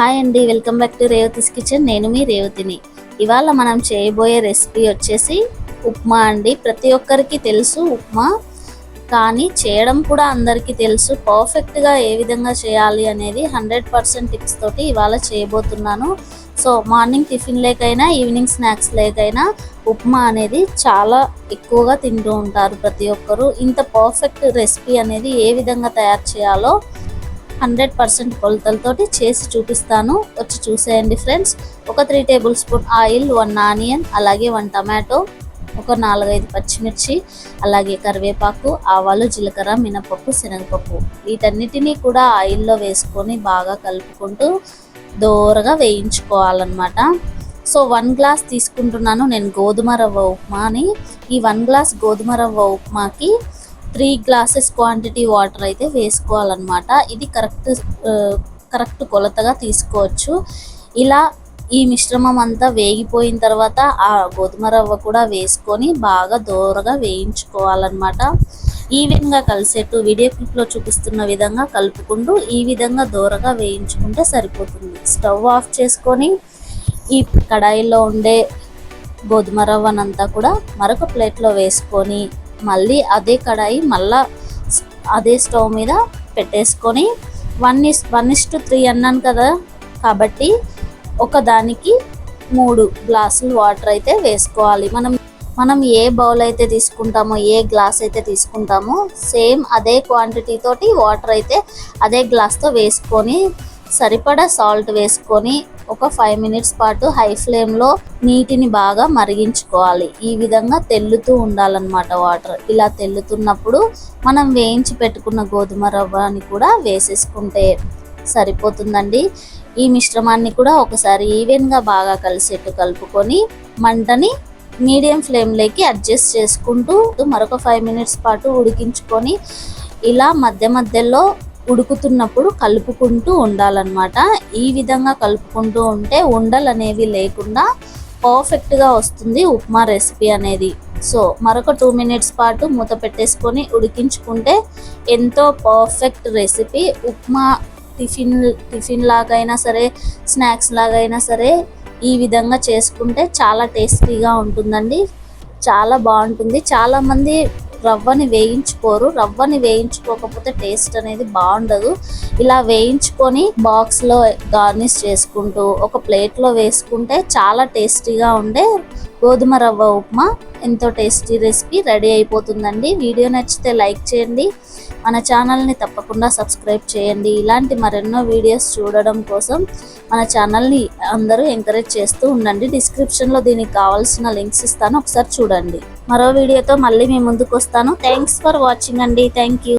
Hi అండి welcome back to Revathi's kitchen. నేను మీ రేవతిని. ఇవాళ మనం చేయబోయే రెసిపీ వచ్చేసి ఉప్మా అండి. ప్రతి ఒక్కరికి తెలుసు ఉప్మా కానీ చేయడం కూడా అందరికీ తెలుసు. పర్ఫెక్ట్గా ఏ విధంగా చేయాలి అనేది హండ్రెడ్ పర్సెంట్ టిప్స్ తోటి ఇవాళ చేయబోతున్నాను. సో మార్నింగ్ టిఫిన్ లేకైనా ఈవినింగ్ స్నాక్స్ లేకైనా ఉప్మా అనేది చాలా ఎక్కువగా తింటూ ఉంటారు ప్రతి ఒక్కరు. ఇంత పర్ఫెక్ట్ రెసిపీ అనేది ఏ విధంగా తయారు చేయాలో హండ్రెడ్ పర్సెంట్ కొలతలతోటి చేసి చూపిస్తాను. వచ్చి చూసేయండి ఫ్రెండ్స్. ఒక three tablespoon oil one onion అలాగే వన్ టమాటో ఒక నాలుగైదు పచ్చిమిర్చి అలాగే కరివేపాకు ఆవాలు జీలకర్ర మినపప్పు శనగపప్పు. వీటన్నిటినీ కూడా ఆయిల్లో వేసుకొని బాగా కలుపుకుంటూ దోరగా వేయించుకోవాలన్నమాట. సో వన్ గ్లాస్ తీసుకుంటున్నాను నేను గోధుమ రవ్వ ఉప్మాని. ఈ వన్ గ్లాస్ గోధుమ రవ్వ ఉప్మాకి త్రీ గ్లాసెస్ క్వాంటిటీ వాటర్ అయితే వేసుకోవాలన్నమాట. ఇది కరెక్ట్ కరెక్ట్ కొలతగా తీసుకోవచ్చు. ఇలా ఈ మిశ్రమం అంతా వేగిపోయిన తర్వాత ఆ గోధుమ రవ్వ కూడా వేసుకొని బాగా దోరగా వేయించుకోవాలన్నమాట. ఈవెన్గా కలిసేట్టు వీడియో క్లిప్లో చూపిస్తున్న విధంగా కలుపుకుంటూ ఈ విధంగా దోరగా వేయించుకుంటే సరిపోతుంది. స్టవ్ ఆఫ్ చేసుకొని ఈ కడాయిలో ఉండే గోధుమ రవ్వనంతా కూడా మరొక ప్లేట్లో వేసుకొని మళ్ళీ అదే కడాయి మళ్ళా అదే స్టవ్ మీద పెట్టేసుకొని one is one is to three అన్నాను కదా. కాబట్టి ఒకదానికి మూడు గ్లాసులు వాటర్ అయితే వేసుకోవాలి. మనం మనం ఏ బౌల్ అయితే తీసుకుంటామో ఏ గ్లాస్ అయితే తీసుకుంటామో సేమ్ అదే క్వాంటిటీ తోటి వాటర్ అయితే అదే గ్లాస్తో వేసుకొని సరిపడా సాల్ట్ వేసుకొని ఒక ఫైవ్ మినిట్స్ పాటు హై ఫ్లేమ్లో నీటిని బాగా మరిగించుకోవాలి. ఈ విధంగా తెల్లుతూ ఉండాలన్నమాట వాటర్ ఇలా తెల్లుతున్నప్పుడు మనం వేయించి పెట్టుకున్న గోధుమ రవ్వని కూడా వేసేసుకుంటే సరిపోతుందండి. ఈ మిశ్రమాన్ని కూడా ఒకసారి ఈవెన్గా బాగా కలిసేట్టు కలుపుకొని మంటని మీడియం ఫ్లేమ్లోకి అడ్జస్ట్ చేసుకుంటూ మరొక ఫైవ్ మినిట్స్ పాటు ఉడికించుకొని ఇలా మధ్య మధ్యలో ఉడుకుతున్నప్పుడు కలుపుకుంటూ ఉండాలన్నమాట. ఈ విధంగా కలుపుకుంటూ ఉంటే ఉండలు అనేవి లేకుండా పర్ఫెక్ట్గా వస్తుంది ఉప్మా రెసిపీ అనేది. సో మరొక టూ మినిట్స్ పాటు మూత పెట్టేసుకొని ఉడికించుకుంటే ఎంతో perfect recipe. Upma tiffin tiffin లాగైనా సరే స్నాక్స్ లాగైనా సరే ఈ విధంగా చేసుకుంటే చాలా టేస్టీగా ఉంటుందండి. చాలా బాగుంటుంది. చాలామంది రవ్వని వేయించుకోరు. రవ్వని వేయించుకోకపోతే టేస్ట్ అనేది బాగుండదు. ఇలా వేయించుకొని బాక్స్లో గార్నిష్ చేసుకుంటూ ఒక ప్లేట్లో వేసుకుంటే చాలా టేస్టీగా ఉండే గోధుమ రవ్వ ఉప్మా. ఎంతో టేస్టీ రెసిపీ రెడీ అయిపోతుందండి. వీడియో నచ్చితే లైక్ చేయండి. మన ఛానల్ని తప్పకుండా సబ్స్క్రైబ్ చేయండి. ఇలాంటి మరెన్నో వీడియోస్ చూడడం కోసం మన ఛానల్ని అందరూ ఎంకరేజ్ చేస్తూ ఉండండి. డిస్క్రిప్షన్లో దీనికి కావాల్సిన లింక్స్ ఇస్తాను. ఒకసారి చూడండి. మరో వీడియోతో మళ్ళీ మీ ముందుకు వస్తాను. థ్యాంక్స్ ఫర్ వాచింగ్ అండి. Thank you